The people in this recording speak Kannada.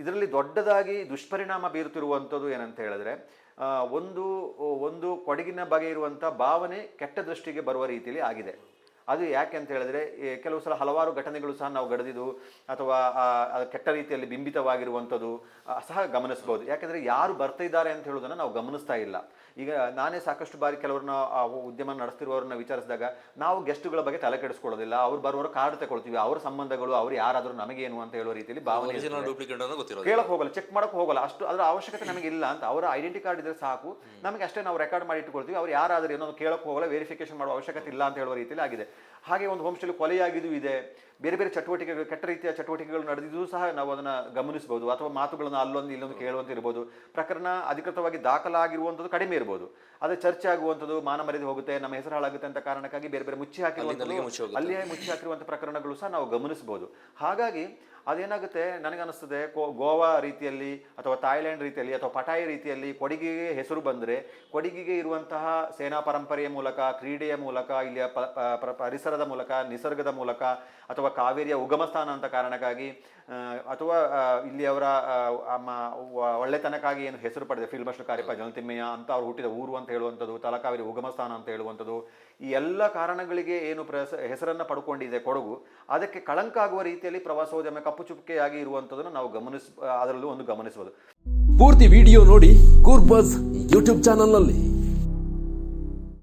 ಇದರಲ್ಲಿ ದೊಡ್ಡದಾಗಿ ದುಷ್ಪರಿಣಾಮ ಬೀರುತ್ತಿರುವಂಥದ್ದು ಏನಂತ ಹೇಳಿದ್ರೆ ಒಂದು ಒಂದು ಕೊಡಗಿನ ಬಗೆ ಇರುವಂಥ ಭಾವನೆ ಕೆಟ್ಟ ದೃಷ್ಟಿಗೆ ಬರುವ ರೀತಿಯಲ್ಲಿ ಆಗಿದೆ. ಅದು ಯಾಕೆ ಅಂತ ಹೇಳಿದ್ರೆ ಕೆಲವು ಸಲ ಹಲವಾರು ಘಟನೆಗಳು ಸಹ ನಾವು ಗಡೆದಿದ್ದು ಅಥವಾ ಕೆಟ್ಟ ರೀತಿಯಲ್ಲಿ ಬಿಂಬಿತವಾಗಿರುವಂಥದ್ದು ಸಹ ಗಮನಿಸ್ಬೋದು. ಯಾಕೆಂದರೆ ಯಾರು ಬರ್ತಾ ಇದ್ದಾರೆ ಅಂತ ಹೇಳೋದನ್ನ ನಾವು ಗಮನಿಸ್ತಾ ಇಲ್ಲ. ಈಗ ನಾನೇ ಸಾಕಷ್ಟು ಬಾರಿ ಕೆಲವ್ರನ್ನ ಆ ಉದ್ಯಮ ನಡೆಸ್ತಿರುವವ್ರನ್ನ ವಿಚಾರಿಸಿದಾಗ ನಾವು ಗೆಸ್ಟ್ಗಳ ಬಗ್ಗೆ ತಲೆ ಕೆಡಿಸ್ಕೊಳ್ಳೋದಿಲ್ಲ. ಅವ್ರು ಬರುವವರು ಕಾರ್ಡ್ ತಗೊಳ್ತೀವಿ. ಅವ್ರ ಸಂಬಂಧಗಳು ಅವ್ರು ಯಾರಾದರೂ ನಮಗೇನು ಅಂತ ಹೇಳುವ ರೀತಿಯಲ್ಲಿ ಭಾವನೆ ಕೇಳಕ್ಕೆ ಹೋಗಲ್ಲ ಚೆಕ್ ಮಾಡಕ್ಕೆ ಹೋಗಲ್ಲ. ಅಷ್ಟು ಅದರ ಅವಶ್ಯಕತೆ ನಮಗೆ ಇಲ್ಲ ಅಂತ. ಅವರ ಐಡೆಂಟಿ ಕಾರ್ಡ್ ಇದ್ರೆ ಸಾಕು. ನಮಗೆ ಅಷ್ಟೇ ನಾವು ರೆಕಾರ್ಡ್ ಮಾಡಿ ಇಟ್ಕೊಳ್ತೀವಿ ಅವ್ರು ಯಾರಾದರೂ ಏನೋ ಕೇಳಕ್ಕೆ ಹೋಗಲ್ಲ ವೆರಿಫಿಕೇಶನ್ ಮಾಡುವ ಅವಶ್ಯಕತೆ ಇಲ್ಲ ಅಂತ ಹೇಳುವ ರೀತಿಯಲ್ಲಿ ಆಗಿದೆ. ಹಾಗೆ ಒಂದು ಹೋಮ್ ಸ್ಟೇಲಿ ಕೊಲೆಯಾಗಿದ್ದು ಇದೆ. ಬೇರೆ ಬೇರೆ ಚಟುವಟಿಕೆಗಳು ಕೆಟ್ಟ ರೀತಿಯ ಚಟುವಟಿಕೆಗಳು ನಡೆದಿದ್ದು ಸಹ ನಾವು ಅದನ್ನು ಗಮನಿಸಬಹುದು. ಅಥವಾ ಮಾತುಗಳನ್ನು ಅಲ್ಲೊಂದು ಇಲ್ಲೊಂದು ಕೇಳುವಂತ ಇರ್ಬೋದು. ಪ್ರಕರಣ ಅಧಿಕೃತವಾಗಿ ದಾಖಲಾಗಿರುವಂಥದ್ದು ಕಡಿಮೆ ಇರ್ಬೋದು. ಅದೇ ಚರ್ಚೆ ಆಗುವಂಥದ್ದು ಮಾನ ಮರ್ಯಾದೆ ಹೋಗುತ್ತೆ ನಮ್ಮ ಹೆಸರು ಹಾಳಾಗುತ್ತೆ ಅಂತ ಕಾರಣಕ್ಕಾಗಿ ಬೇರೆ ಬೇರೆ ಮುಚ್ಚಿ ಹಾಕಿರುವಂಥದ್ದು ಅಲ್ಲಿಯೇ ಮುಚ್ಚಿ ಹಾಕಿರುವಂಥ ಪ್ರಕರಣಗಳು ಸಹ ನಾವು ಗಮನಿಸಬಹುದು. ಹಾಗಾಗಿ ಅದೇನಾಗುತ್ತೆ? ನನಗನ್ನಿಸ್ತದೆ ಕೋ- ಗೋವಾ ರೀತಿಯಲ್ಲಿ ಅಥವಾ ಥಾಯ್ಲೆಂಡ್ ರೀತಿಯಲ್ಲಿ ಅಥವಾ ಪಟಾಯಿ ರೀತಿಯಲ್ಲಿ ಕೊಡಗಿಗೆ ಹೆಸರು ಬಂದರೆ ಕೊಡಗಿಗೆ ಇರುವಂತಹ ಸೇನಾ ಪರಂಪರೆಯ ಮೂಲಕ ಕ್ರೀಡೆಯ ಮೂಲಕ ಇಲ್ಲಿಯ ಪರಿಸರದ ಮೂಲಕ ನಿಸರ್ಗದ ಮೂಲಕ ಅಥವಾ ಕಾವೇರಿಯ ಉಗಮ ಸ್ಥಾನ ಅಂತ ಕಾರಣಕ್ಕಾಗಿ ಅಥವಾ ಇಲ್ಲಿ ಇಲ್ಲಿಯವರ ಒಳ್ಳೆತನಕ್ಕಾಗಿ ಏನು ಹೆಸರು ಪಡೆದ ಫೀಲ್ಡ್ ಮಾಸ್ಟರ್ ಕಾರ್ಯಪ್ಪ ಜನತಿಮ್ಮಯ್ಯ ಅಂತ ಅವ್ರು ಹುಟ್ಟಿದ ಊರು ಅಂತ ಹೇಳುವಂಥದ್ದು ತಲಕಾವೇರಿ ಉಗಮ ಸ್ಥಾನ ಅಂತ ಹೇಳುವಂಥದ್ದು ಈ ಎಲ್ಲ ಕಾರಣಗಳಿಗೆ ಏನು ಪ್ರಸ ಹೆಸರನ್ನು ಪಡ್ಕೊಂಡಿದೆ ಕೊಡಗು ಅದಕ್ಕೆ ಕಳಂಕ ಆಗುವ ರೀತಿಯಲ್ಲಿ ಪ್ರವಾಸೋದ್ಯಮ ಕಪ್ಪು ಆಗಿ ಇರುವಂಥದ್ದನ್ನು ನಾವು ಗಮನಿಸ್ ಅದರಲ್ಲೂ ಒಂದು ಗಮನಿಸಬಹುದು ಪೂರ್ತಿ ವಿಡಿಯೋ ನೋಡಿ ಕೂರ್ಬಸ್ ಯೂಟ್ಯೂಬ್ ಚಾನಲ್ನಲ್ಲಿ